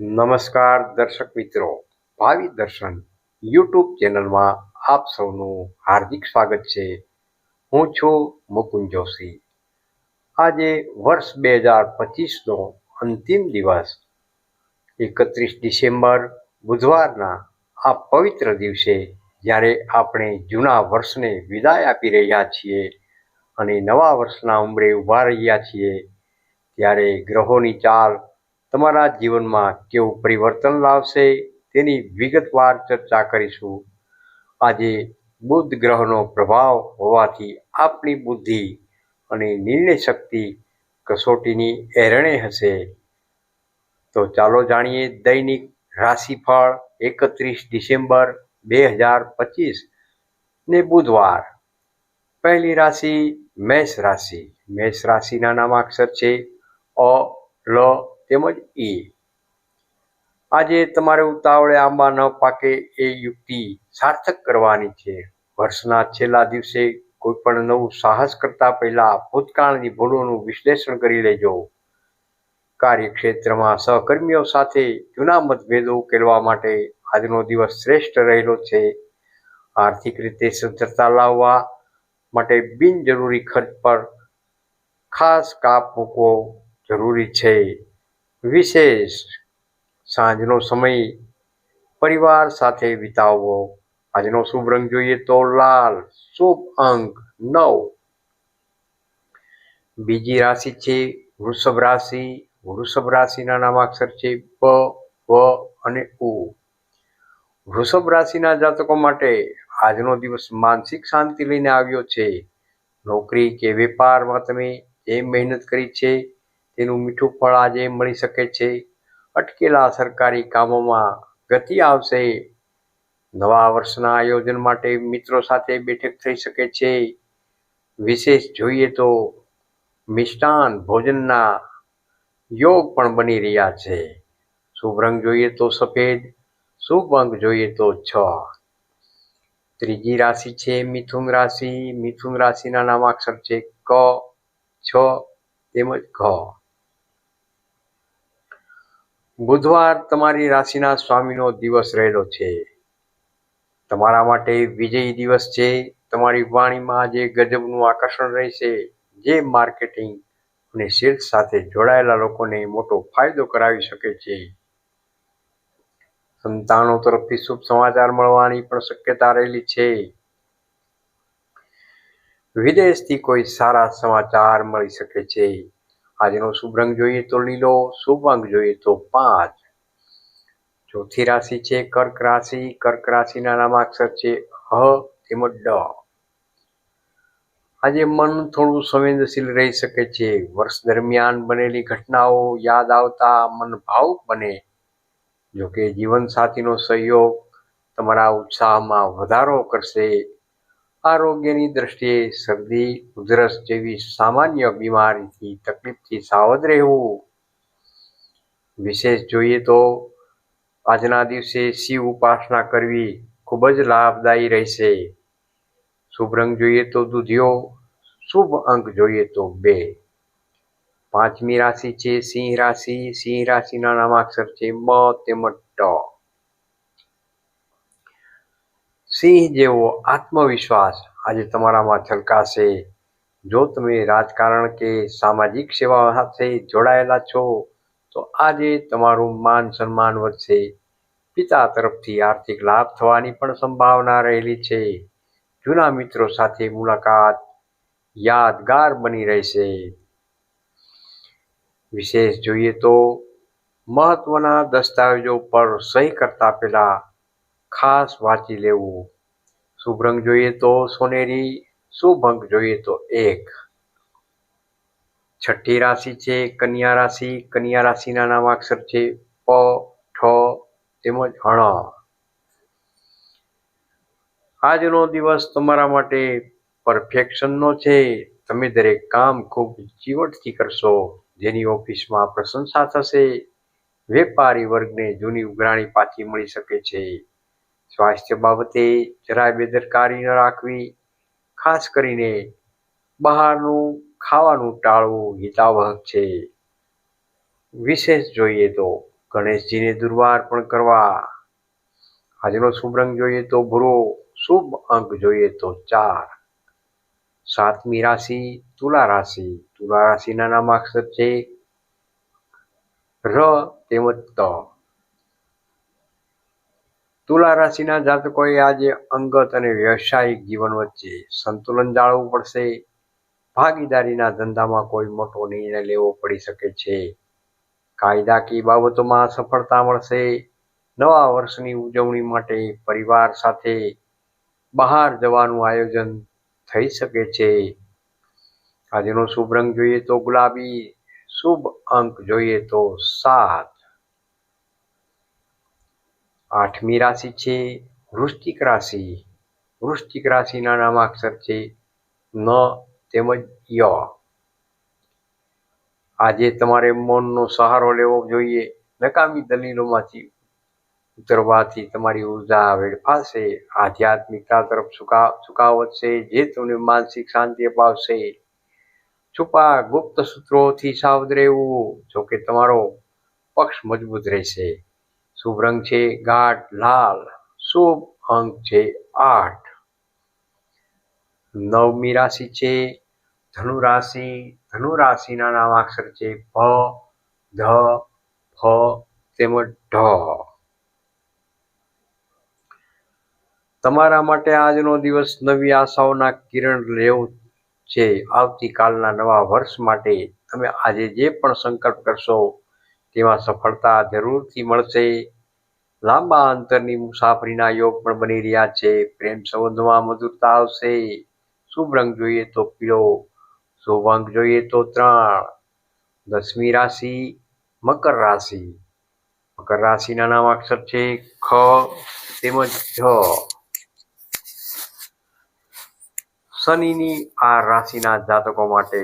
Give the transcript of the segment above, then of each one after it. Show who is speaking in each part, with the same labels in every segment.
Speaker 1: નમસ્કાર દર્શક મિત્રો, ભાવિ દર્શન યુટ્યુબ ચેનલમાં આપ સૌનું હાર્દિક સ્વાગત છે. હું છું મુકુંદ જોશી. આજે વર્ષ બે હજાર પચીસનો અંતિમ દિવસ, એકત્રીસ ડિસેમ્બર, બુધવારના આ પવિત્ર દિવસે જ્યારે આપણે જૂના વર્ષને વિદાય આપી રહ્યા છીએ અને નવા વર્ષના ઉંમરે ઊભા રહ્યા છીએ, ત્યારે ગ્રહોની ચાલ તમારા જીવનમાં કેવું પરિવર્તન લાવશે તેની વિગતવાર ચર્ચા કરીશું. આજે બુધ ગ્રહનો પ્રભાવ હોવાથી આપણી બુદ્ધિ અને નિર્ણય શક્તિ કસોટીની એરણે હશે. તો ચાલો જાણીએ દૈનિક રાશિફળ એકત્રીસ ડિસેમ્બર બે હજાર પચીસ ને બુધવાર. પહેલી રાશિ મેષ રાશિ. મેષ રાશિના નામાક્ષર છે અ, લ તેમજ એ. આજે તમારે ઉતાવળે આંબા ન પાકે એ યુક્તિ સાર્થક કરવાની છે. વર્ષના છેલ્લા દિવસે કોઈ પણ નવું સાહસ કરતા પહેલા ભૂતકાળની ભૂલોનું વિશ્લેષણ કરી લેજો. કાર્યક્ષેત્રમાં સહકર્મીઓ સાથે જૂના મતભેદો ઉકેલવા માટે આજનો દિવસ શ્રેષ્ઠ રહેલો છે. આર્થિક રીતે સદ્ધરતા લાવવા માટે બિનજરૂરી ખર્ચ પર ખાસ કાપ મૂકવો જરૂરી છે. વિશેષ સાંજનો સમય પરિવાર સાથે વિતાવવો આજનો શુભ રંગ જોઈએ તો લાલ. શુભ અંક નવ. બીજી રાશિ છે વૃષભ રાશિ. વૃષભ રાશિના નામાક્ષર છે પ, વ અને ઉ. વૃષભ રાશિના જાતકો માટે આજનો દિવસ માનસિક શાંતિ લઈને આવ્યો છે. નોકરી કે વેપારમાં તમે જે મહેનત કરી છે તેનું મીઠું ફળ આજે મળી શકે છે. અટકેલા સરકારી કામોમાં ગતિ આવશે. નવા વર્ષના આયોજન માટે મિત્રો સાથે બેઠક થઈ શકે છે. વિશેષ જોઈએ તો મિષ્ટાન ભોજનના યોગ પણ બની રહ્યા છે. શુભ રંગ જોઈએ તો સફેદ, શુભ અંક જોઈએ તો છ. ત્રીજી રાશિ છે મિથુન રાશિ. મિથુન રાશિના નામાક્ષર છે ક, છ તેમજ ઘ. બુધવાર તમારી રાશિના સ્વામીનો દિવસ રહેલો છે. તમારા માટે વિજય દિવસ છે. તમારી વાણીમાં જે ગજબનું આકર્ષણ રહેશે, જે માર્કેટિંગ અને સેલ્સ સાથે જોડાયેલા લોકોને મોટો ફાયદો કરાવી શકે છે. સંતાનો તરફથી શુભ સમાચાર મળવાની પણ શક્યતા રહેલી છે. વિદેશથી કોઈ સારા સમાચાર મળી શકે છે. આજનો શુભ રંગ જોઈએ તો લીલો, શુભ અંક જોઈએ તો પાંચ. ચોથી રાશિ છે કર્ક રાશિ, કર્ક રાશિના નામાક્ષર છે હ તેમજ ડ. આજે મન થોડું સંવેદનશીલ રહી શકે છે. વર્ષ દરમિયાન બનેલી ઘટનાઓ યાદ આવતા મન ભાવુક બને. જોકે જીવનસાથીનો સહયોગ તમારા ઉત્સાહમાં વધારો કરશે. આરોગ્યની દ્રષ્ટિએ શરદી, ઉધરસ જેવી સામાન્ય બીમારીથી તકલીફથી સાવધ રહેવું. વિશેષ જોઈએ તો આજના દિવસે શિવ ઉપાસના કરવી ખૂબ જ લાભદાયી રહેશે. શુભ રંગ જોઈએ તો દૂધિયો, શુભ અંક જોઈએ તો બે. પાંચમી રાશિ છે સિંહ રાશિ. સિંહ રાશિના નામાક્ષર છે મ તેમજ ટ. સિંહ જેવો આત્મવિશ્વાસ આજે તમારામાં છલકાશે. જો તમે રાજકારણ કે સામાજિક સેવા સાથે જોડાયેલા છો, તો આજે તમારું માન સન્માન વધશે. પિતા તરફથી આર્થિક લાભ થવાની પણ સંભાવના રહેલી છે. જૂના મિત્રો સાથે મુલાકાત યાદગાર બની રહેશે. વિશેષ જોઈએ તો મહત્વના દસ્તાવેજો પર સહી કરતા પહેલા ખાસ વાંચી લેવું. શુભ રંગ જોઈએ તો સોનેરી શુભ અંક જોઈએ તો એક. છઠ્ઠી રાશિ છે, કન્યા રાશિ, કન્યા રાશિના નામાક્ષર છે, પ, ઠ, તેમજ હણ આજનો દિવસ તમારા માટે પરફેક્શનનો છે. તમે દરેક કામ ખૂબ ચીવટથી કરશો. જેની ઓફિસમાં પ્રશંસા થશે. વેપારી વર્ગને જૂની ઉઘરાણી પાછી મળી શકે છે. સ્વાસ્થ્ય બાબતે જરાય બેદરકારી ન રાખવી, ખાસ કરીને બહારનું ખાવાનું ટાળવું હિતાવહક છે. વિશેષ જોઈએ તો ગણેશજીને દુર્વાર પણ કરવા આજનો શુભ રંગ જોઈએ તો ભૂરો, શુભ અંક જોઈએ તો ચાર. સાતમી રાશિ તુલા રાશિ, તુલા રાશિના નામાક્ષર છે ર તેમજ ત. તુલા રાશિના જાતકોએ આજે અંગત અને વ્યવસાયિક જીવન વચ્ચે સંતુલન જાળવવું પડશે. ભાગીદારીના ધંધામાં કોઈ મોટો નિર્ણય લેવો પડી શકે છે. કાયદાકીય બાબતોમાં સફળતા મળશે. નવા વર્ષની ઉજવણી માટે પરિવાર સાથે બહાર જવાનું આયોજન થઈ શકે છે. આજનો શુભ રંગ જોઈએ તો ગુલાબી. શુભ અંક જોઈએ તો સાત. આઠમી રાશિ છે, વૃશ્ચિક રાશિ. વૃશ્ચિક રાશિના નામાક્ષર છે, ન તેમજ ય. આજે તમારે મૌનનો સહારો લેવો જોઈએ. નકામી દલીલોમાંથી ઉતરવાથી તમારી ઊર્જા વેડફાશે. આધ્યાત્મિકતા તરફ સુકા ઝુકાવ વધશે જે તમને માનસિક શાંતિ અપાવશે. છુપા ગુપ્ત સૂત્રોથી સાવધ રહેવું, જોકે તમારો પક્ષ મજબૂત રહેશે. શુભ રંગ છે ગાઢ, લાલ, શુભ અંક છે આઠ. નવમી રાશિ છે ધનુ રાશિ ધનુ રાશિના નામાક્ષર છે ભ, ધ, ફ, તેમજ ઢ. તમારા માટે આજનો દિવસ નવી આશાઓના કિરણ લેવું છે. આવતીકાલના નવા વર્ષ માટે તમે આજે જે પણ સંકલ્પ કરશો તેમાં સફળતા જરૂરથી મળશે. લાંબા અંતરની મુસાફરીના યોગ પણ બની રહ્યા છે. પ્રેમ સંબંધમાં મધુરતા આવશે. શુભ રંગ જોઈએ તો પીળો, શુભ અંક જોઈએ તો ત્રણ દસમી રાશિ, મકર રાશિ. મકર રાશિના નામ અક્ષર છે ખ તેમજ જ શનિની આ રાશિના જાતકો માટે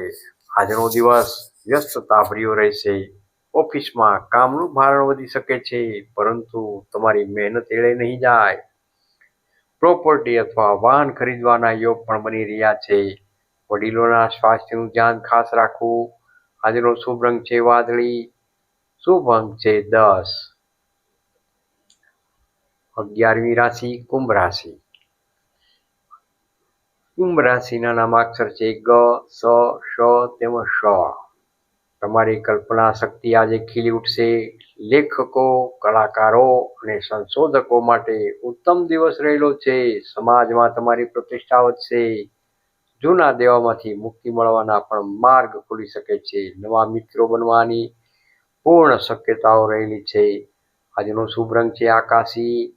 Speaker 1: આજનો દિવસ વ્યસ્તતા ભર્યો રહેશે. ઓફિસમાં કામનું ભારણ વધી શકે છે, પરંતુ તમારી મહેનત એળે નહીં જાય. પ્રોપર્ટી અથવા વાહન ખરીદવાના યોગ પણ બની રહ્યા છે. વડીલોના સ્વાસ્થ્યનું ધ્યાન ખાસ રાખવું. આજનો શુભ રંગ છે વાદળી. શુભ અંક છે દસ. અગિયારમી રાશિ, કુંભ રાશિ. કુંભ રાશિના નામાક્ષર છે ગ, સ શ તેમજ શ તમારી કલ્પના શક્તિ આજે ખીલી ઉઠશે. લેખકો, કલાકારો અને સંશોધકો માટે ઉત્તમ દિવસ રહેલો છે. સમાજમાં તમારી પ્રતિષ્ઠા વધશે. જૂના દેવામાંથી મુક્તિ મળવાના પણ માર્ગ ખુલી શકે છે. નવા મિત્રો બનવાની પૂર્ણ શક્યતાઓ રહેલી છે. આજનો શુભ રંગ છે આકાશી.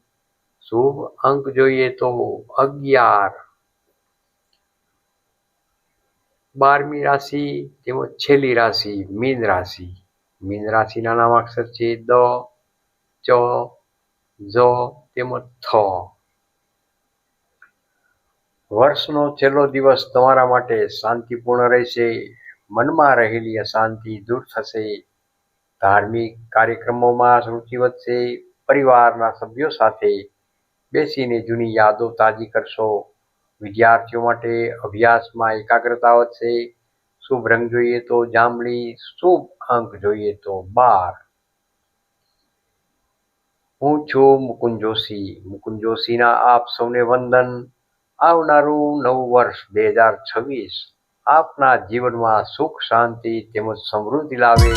Speaker 1: શુભ અંક જોઈએ તો અગિયાર. બારમી રાશિ તેમજ છેલ્લી રાશિ, મીન રાશિ. મીન રાશિના નામાક્ષર છે દ, ચ જ તેમજ થ. વર્ષનો છેલ્લો દિવસ તમારા માટે શાંતિપૂર્ણ રહેશે, મનમાં રહેલી અશાંતિ દૂર થશે. ધાર્મિક કાર્યક્રમોમાં રુચિ વધશે, પરિવારના સભ્યો સાથે બેસીને જૂની યાદો તાજી કરશો. વિદ્યાર્થીઓ માટે અભ્યાસમાં એકાગ્રતા વધશે શુભ રંગ જોઈએ તો જાંબલી, શુભ અંક જોઈએ તો બાર. હું છું મુકુંદ જોશી. મુકુંદ જોશીના આપ સૌને વંદન. આવનારું નવું વર્ષ બે હજાર છવ્વીસ આપના જીવનમાં સુખ, શાંતિ તેમજ સમૃદ્ધિ લાવે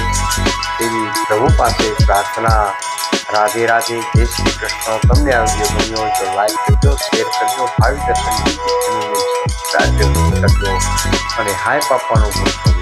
Speaker 1: તેવી પ્રભુ પાસે પ્રાર્થના રાધે રાધે, જય શ્રી કૃષ્ણ. તમને આ વીડિયો ગમ્યો હોય તો લાઈક કરજો શેર કરજો ભાવિ દર્શન સબસ્ક્રાઈબ કરજો અને હાઈપ આપવાનું ભૂલશો